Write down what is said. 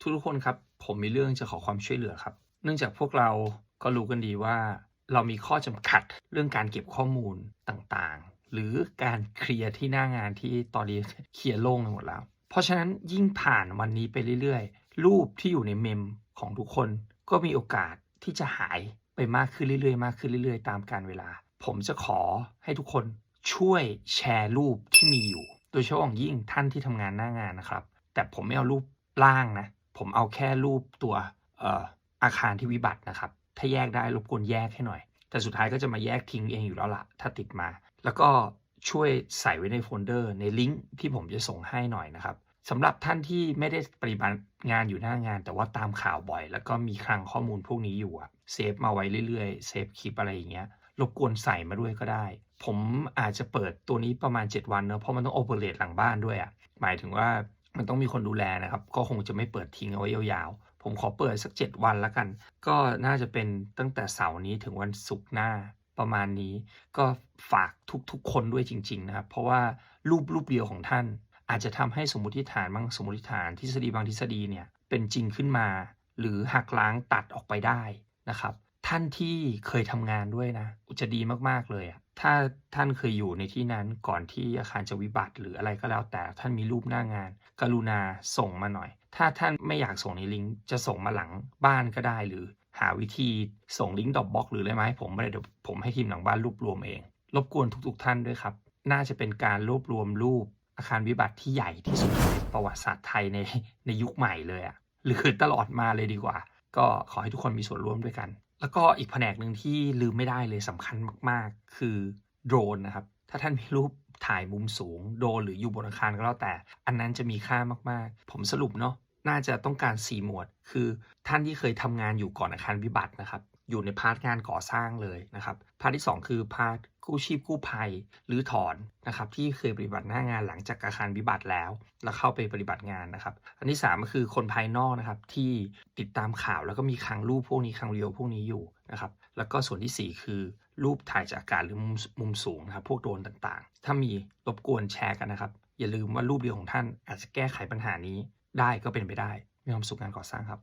ทุกคนครับ ผมมีเรื่องจะขอความช่วยเหลือครับ เนื่องจากพวกเราก็รู้กันดีว่า เรามีข้อจำกัดเรื่องการเก็บข้อมูลต่างๆ หรือการเคลียร์ที่หน้างานที่ตอนนี้เคลียร์โล่งไปหมดแล้ว เพราะฉะนั้นยิ่งผ่านวันนี้ไปเรื่อยๆ รูปที่อยู่ในเมมของทุกคน ก็มีโอกาสที่จะหายไปมากขึ้นเรื่อยๆ มากขึ้นเรื่อยๆ ตามกาลเวลา ผมจะขอให้ทุกคนช่วยแชร์รูปที่มีอยู่ โดยเฉพาะอย่างยิ่งท่านที่ทำงานหน้างานนะครับ แต่ผมไม่เอารูปล่างนะ ผมเอาแค่รูปตัวเอ่อาคารที่วิบัตินะครับ ถ้าแยกได้รบกวนแยกให้หน่อย แต่สุดท้ายก็จะมาแยกทิ้งเองอยู่แล้วล่ะถ้าติดมา แล้วก็ช่วยใส่ไว้ในโฟลเดอร์ในลิงก์ที่ผมจะส่งให้หน่อยนะครับสำหรับท่านที่ไม่ได้ปฏิบัติงานอยู่หน้างาน แต่ว่าตามข่าวบ่อย แล้วก็มีคลังข้อมูลพวกนี้อยู่อะเซฟมาไว้เรื่อยๆเซฟคลิปอะไรอย่างเงี้ยรบกวนใส่มาด้วยก็ได้ ผมอาจจะเปิดตัวนี้ประมาณ 7 วันเนอะเพราะมันต้องโอเปเรตหลังบ้านด้วยอะหมายถึงว่า มันต้องมีคนดูแลนะครับ ก็คงจะไม่เปิดทิ้งเอาไว้ยาวๆ ผมขอเปิดสัก 7 วันแล้วกัน ก็น่าจะเป็นตั้งแต่เสาร์นี้ถึงวันศุกร์หน้าประมาณนี้ ก็ฝากทุกๆ คนด้วยจริง ๆ นะครับ เพราะว่ารูปรูปเดียวของท่าน อาจจะทำให้สมมติฐานบางสมมติฐานทฤษฎีบางทฤษฎีเนี่ยเป็นจริงขึ้นมา หรือหักล้างตัดออกไปได้นะครับ ท่านที่เคยทำงานด้วยนะจะดีมากๆเลยอะถ้าท่านเคยอยู่ในที่นั้นก่อนที่อาคารจะวิบัติหรืออะไรก็แล้วแต่ท่านมีรูปหน้างาน กรุณาส่งมาหน่อย ถ้าท่านไม่อยากส่งในลิงก์จะส่งมาหลังบ้านก็ได้หรือหาวิธีส่งลิงก์ดอกบ็อกหรืออะไรมาให้ผมไม่ได้เดี๋ยวผมให้ทีมหลังบ้านรวบรวมเอง รบกวนทุก ๆ ท่านด้วยครับ น่าจะเป็นการรวบรวมรูปอาคารวิบัติที่ใหญ่ที่สุดในประวัติศาสตร์ไทยในในยุคใหม่เลยอะหรือตลอดมาเลยดีกว่า ก็ขอให้ทุกคนมีส่วนร่วมด้วยกัน แล้วก็อีกแผนกหนึ่งที่ลืมไม่ได้เลยสำคัญมาก ๆ คือโดรนนะครับ ถ้าท่านมีรูปถ่ายมุมสูงโดรนหรืออยู่บนอาคารก็แล้วแต่ อันนั้นจะมีค่ามาก ๆ ผมสรุปเนาะน่าจะต้องการ 4 หมวด คือท่านที่เคยทำงานอยู่ก่อนอาคารวิบัตินะครับ อยู่ในพาร์ทงานก่อสร้างเลยนะครับ พาร์ทที่ 2 คือพาร์ทกู้ชีพกู้ภัยหรือถอนนะครับที่เคยปฏิบัติหน้างานหลังจากอาคารวิบัติแล้ว แล้วเข้าไปปฏิบัติงานนะครับ อันที่ 3 ก็คือคนภายนอกนะครับที่ติดตามข่าวแล้วก็มีคลังรูปพวกนี้คลังวิดีโอพวกนี้อยู่นะครับแล้วก็ส่วนทีสี่ 4 คือรูปถ่ายจากอากาศหรือมุมมุมสูงนะครับพวกโดรนต่างๆ ถ้ามีรบกวนแชร์กันนะครับ อย่าลืมว่ารูปเดียวของท่านอาจจะแก้ไขปัญหานี้ได้ก็เป็นไปได้มีความสุขงานก่อสร้างครับ